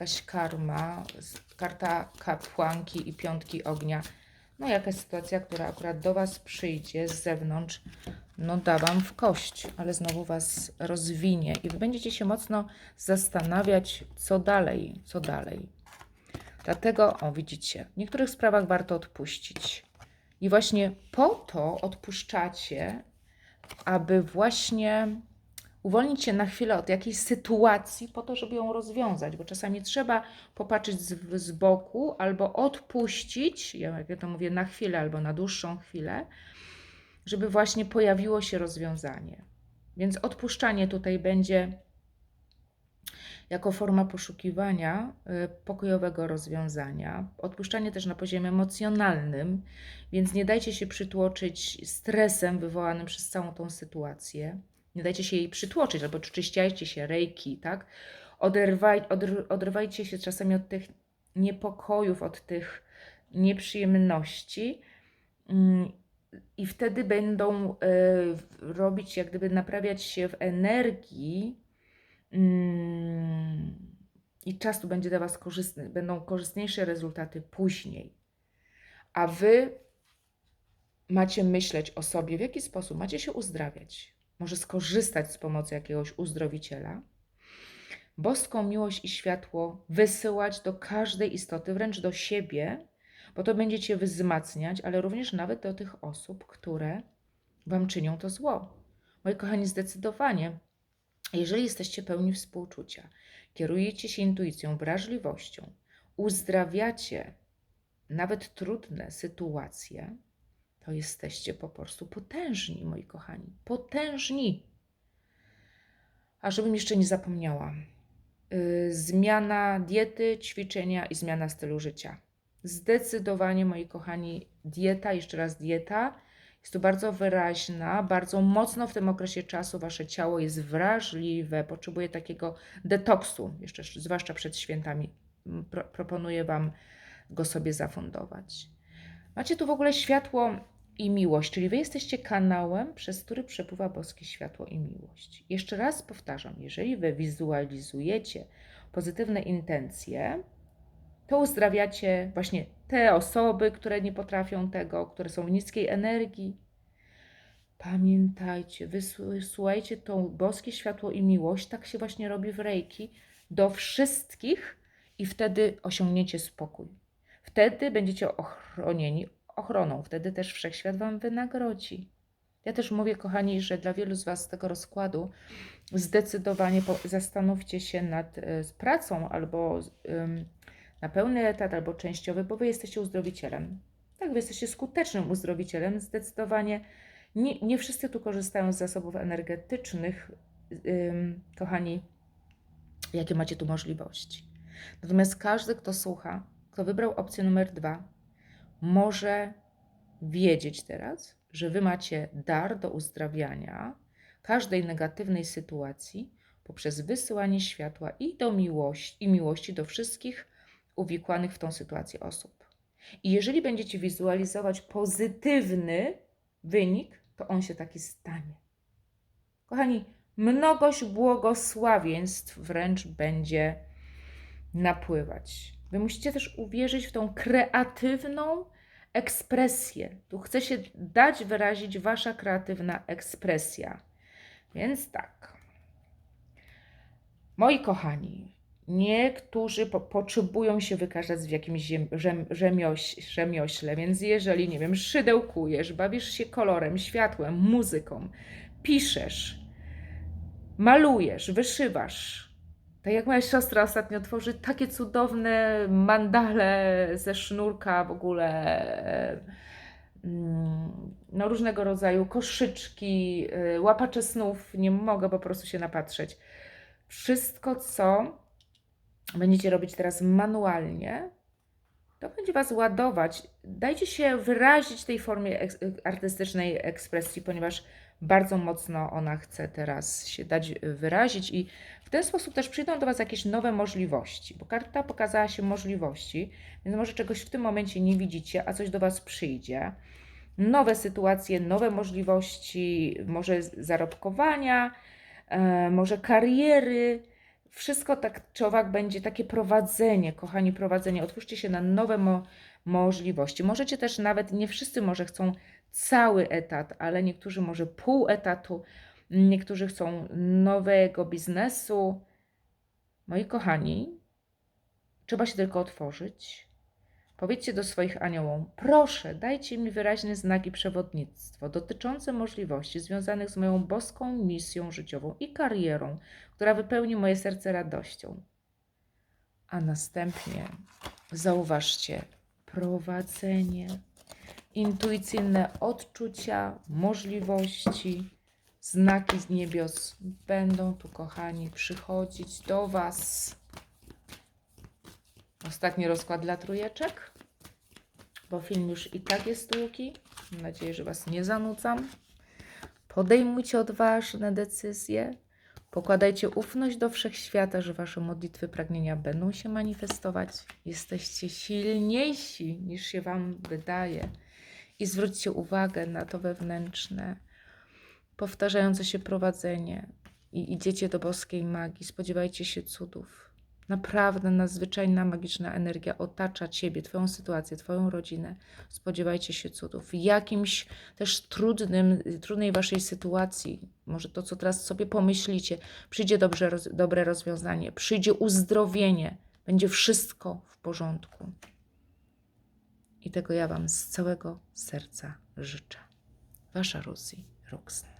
jakaś karma, karta kapłanki i piątki ognia. No jakaś sytuacja, która akurat do Was przyjdzie z zewnątrz, no da Wam w kość, ale znowu Was rozwinie i Wy będziecie się mocno zastanawiać, co dalej, co dalej. Dlatego, o widzicie, w niektórych sprawach warto odpuścić. I właśnie po to odpuszczacie, aby właśnie uwolnić się na chwilę od jakiejś sytuacji, po to, żeby ją rozwiązać, bo czasami trzeba popatrzeć z, z boku albo odpuścić, ja jak ja to mówię, na chwilę albo na dłuższą chwilę, żeby właśnie pojawiło się rozwiązanie. Więc odpuszczanie tutaj będzie jako forma poszukiwania y, pokojowego rozwiązania. Odpuszczanie też na poziomie emocjonalnym, więc nie dajcie się przytłoczyć stresem wywołanym przez całą tą sytuację. Nie dajcie się jej przytłoczyć, albo czyściajcie się rejki, tak? Oderwaj, odr, odrywajcie się czasami od tych niepokojów, od tych nieprzyjemności. Mm, I wtedy będą y, robić, jak gdyby naprawiać się w energii, Mm, i czas tu będzie dla Was korzystny, będą korzystniejsze rezultaty później. A Wy macie myśleć o sobie, w jaki sposób macie się uzdrawiać. Może skorzystać z pomocy jakiegoś uzdrowiciela. Boską miłość i światło wysyłać do każdej istoty, wręcz do siebie, bo to będzie Cię wzmacniać, ale również nawet do tych osób, które Wam czynią to zło. Moi kochani, zdecydowanie jeżeli jesteście pełni współczucia, kierujecie się intuicją, wrażliwością, uzdrawiacie nawet trudne sytuacje, to jesteście po prostu potężni, moi kochani. Potężni. A żebym jeszcze nie zapomniała, yy, zmiana diety, ćwiczenia i zmiana stylu życia. Zdecydowanie, moi kochani, dieta, jeszcze raz dieta, jest to bardzo wyraźna, bardzo mocno w tym okresie czasu wasze ciało jest wrażliwe, potrzebuje takiego detoksu, jeszcze zwłaszcza przed świętami. M, Pro, proponuję wam go sobie zafundować. Macie tu w ogóle światło i miłość, czyli wy jesteście kanałem, przez który przepływa boskie światło i miłość. Jeszcze raz powtarzam, jeżeli wy wizualizujecie pozytywne intencje, to uzdrawiacie właśnie te osoby, które nie potrafią tego, które są w niskiej energii. Pamiętajcie, wysyłajcie to boskie światło i miłość, tak się właśnie robi w rejki, do wszystkich i wtedy osiągniecie spokój. Wtedy będziecie ochronieni ochroną, wtedy też wszechświat Wam wynagrodzi. Ja też mówię, kochani, że dla wielu z Was z tego rozkładu zdecydowanie zastanówcie się nad e, pracą albo na pełny etat albo częściowy, bo wy jesteście uzdrowicielem. Tak, wy jesteście skutecznym uzdrowicielem. Zdecydowanie nie, nie wszyscy tu korzystają z zasobów energetycznych, kochani, jakie macie tu możliwości. Natomiast każdy, kto słucha, kto wybrał opcję numer dwa, może wiedzieć teraz, że wy macie dar do uzdrawiania każdej negatywnej sytuacji poprzez wysyłanie światła i do miłości, i miłości do wszystkich uwikłanych w tą sytuację osób. I jeżeli będziecie wizualizować pozytywny wynik, to on się taki stanie. Kochani, mnogość błogosławieństw wręcz będzie napływać. Wy musicie też uwierzyć w tą kreatywną ekspresję. Tu chce się dać wyrazić wasza kreatywna ekspresja. Więc tak. Moi kochani, niektórzy po, potrzebują się wykazać w jakimś rzem, rzemioś, rzemiośle, więc jeżeli, nie wiem, szydełkujesz, bawisz się kolorem, światłem, muzyką, piszesz, malujesz, wyszywasz. Tak jak moja siostra ostatnio tworzy takie cudowne mandale ze sznurka w ogóle, no różnego rodzaju koszyczki, y, łapacze snów, nie mogę po prostu się napatrzeć. Wszystko, co będziecie robić teraz manualnie, to będzie Was ładować. Dajcie się wyrazić tej formie eks- artystycznej ekspresji, ponieważ bardzo mocno ona chce teraz się dać wyrazić i w ten sposób też przyjdą do Was jakieś nowe możliwości, bo karta pokazała się możliwości, więc może czegoś w tym momencie nie widzicie, a coś do Was przyjdzie. Nowe sytuacje, nowe możliwości, może zarobkowania, e, może kariery, wszystko tak czy owak będzie takie prowadzenie, kochani, prowadzenie. Otwórzcie się na nowe mo możliwości. Możecie też nawet, nie wszyscy może chcą cały etat, ale niektórzy może pół etatu, niektórzy chcą nowego biznesu. Moi kochani, trzeba się tylko otworzyć. Powiedzcie do swoich aniołów, proszę, dajcie mi wyraźne znaki przewodnictwo dotyczące możliwości związanych z moją boską misją życiową i karierą, która wypełni moje serce radością. A następnie zauważcie prowadzenie, intuicyjne odczucia, możliwości, znaki z niebios będą tu, kochani, przychodzić do Was. Ostatni rozkład dla trójeczek, bo film już i tak jest długi. Mam nadzieję, że Was nie zanudzam. Podejmujcie odważne decyzje. Pokładajcie ufność do wszechświata, że Wasze modlitwy, pragnienia będą się manifestować. Jesteście silniejsi niż się Wam wydaje. I zwróćcie uwagę na to wewnętrzne, powtarzające się prowadzenie. I idziecie do boskiej magii. Spodziewajcie się cudów. Naprawdę nadzwyczajna magiczna energia otacza Ciebie, Twoją sytuację, Twoją rodzinę. Spodziewajcie się cudów. W jakimś też trudnym, trudnej Waszej sytuacji, może to, co teraz sobie pomyślicie, przyjdzie dobrze, roz, dobre rozwiązanie, przyjdzie uzdrowienie, będzie wszystko w porządku. I tego ja Wam z całego serca życzę. Wasza Rosie Roxen.